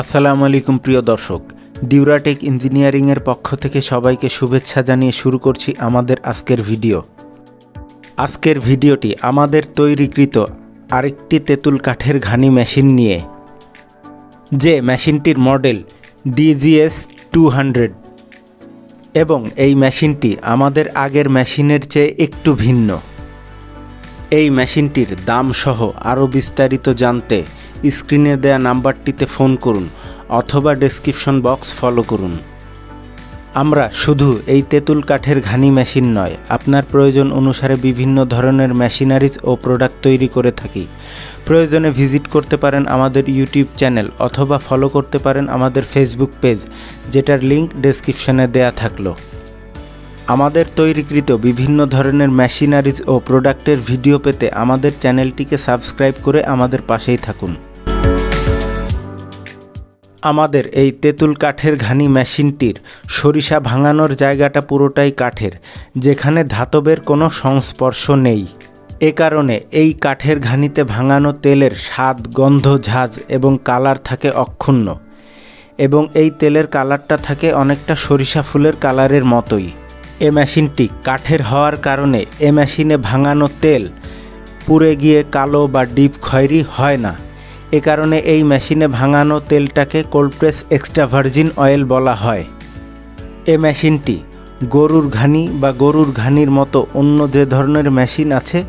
আসসালামু আলাইকুম প্রিয় দর্শক, ডিউরাটেক ইঞ্জিনিয়ারিংয়ের পক্ষ থেকে সবাইকে শুভেচ্ছা জানিয়ে শুরু করছি আমাদের আজকের ভিডিও। আজকের ভিডিওটি আমাদের তৈরিকৃত আরেকটি তেঁতুল কাঠের ঘানি মেশিন নিয়ে, যে মেশিনটির মডেল ডিজিএস টু হান্ড্রেড। এবং এই মেশিনটি আমাদের আগের মেশিনের চেয়ে একটু ভিন্ন। এই মেশিনটির দাম সহ আরও বিস্তারিত জানতে স্ক্রিনে দেয়া নাম্বারটিতে ফোন করুন অথবা ডেসক্রিপশন বক্স ফলো করুন। আমরা শুধু এই তেঁতুল কাঠের ঘানি মেশিন নয়, আপনার প্রয়োজন অনুসারে বিভিন্ন ধরনের মেশিনারিজ ও প্রোডাক্ট তৈরি করে থাকি। প্রয়োজনে ভিজিট করতে পারেন আমাদের ইউটিউব চ্যানেল অথবা ফলো করতে পারেন আমাদের ফেসবুক পেজ, যেটার লিংক ডেসক্রিপশনে দেয়া থাকল। আমাদের তৈরিকৃত বিভিন্ন ধরনের মেশিনারিজ ও প্রোডাক্টের ভিডিও পেতে আমাদের চ্যানেলটিকে সাবস্ক্রাইব করে আমাদের পাশেই থাকুন। আমাদের এই তেঁতুল কাঠের ঘানি মেশিনটির সরিষা ভাঙানোর জায়গাটা পুরোটাই কাঠের, যেখানে ধাতবের কোনো সংস্পর্শ নেই। এ কারণে এই কাঠের ঘানিতে ভাঙানো তেলের স্বাদ, গন্ধ, ঝাঁজ এবং কালার থাকে অক্ষুণ্ণ। এবং এই তেলের কালারটা থাকে অনেকটা সরিষা ফুলের কালারের মতোই। এ মেশিনটি কাঠের হওয়ার কারণে এ মেশিনে ভাঙানো তেল পুড়ে গিয়ে কালো বা ডিপ খয়েরি হয় না। এ কারণে এই মেশিনে ভাঙানো তেলটাকে কোল্ডপ্রেস এক্সট্রা ভার্জিন অয়েল বলা হয়। এ মেশিনটি গরুর ঘানি বা গরুর ঘানির মতো অন্য যে ধরনের মেশিন আছে,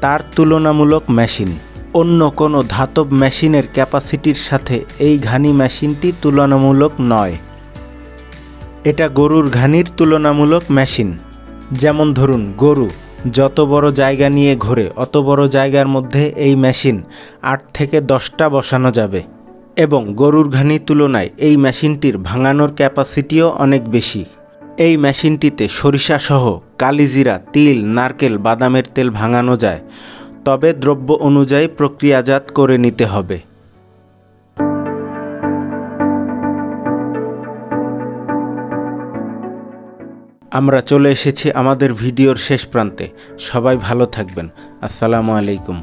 তার তুলনামূলক মেশিন। অন্য কোনো ধাতব মেশিনের ক্যাপাসিটির সাথে এই ঘানি মেশিনটি তুলনামূলক নয়। এটা গরুর ঘানির তুলনামূলক মেশিন। যেমন ধরুন, গরু। যত বড় জায়গা নিয়ে ঘোরে, অত বড় জায়গার মধ্যে এই মেশিন আট থেকে দশটা বসানো যাবে। এবং গরুর ঘানির তুলনায় এই মেশিনটির ভাঙানোর ক্যাপাসিটিও অনেক বেশি। এই মেশিনটিতে সরিষা সহ কালিজিরা, তিল, নারকেল, বাদামের তেল ভাঙানো যায়। তবে দ্রব্য অনুযায়ী প্রক্রিয়াজাত করে নিতে হবে। আমরা চলে এসেছি আমাদের ভিডিওর শেষ প্রান্তে। সবাই ভালো থাকবেন। আসসালামু আলাইকুম।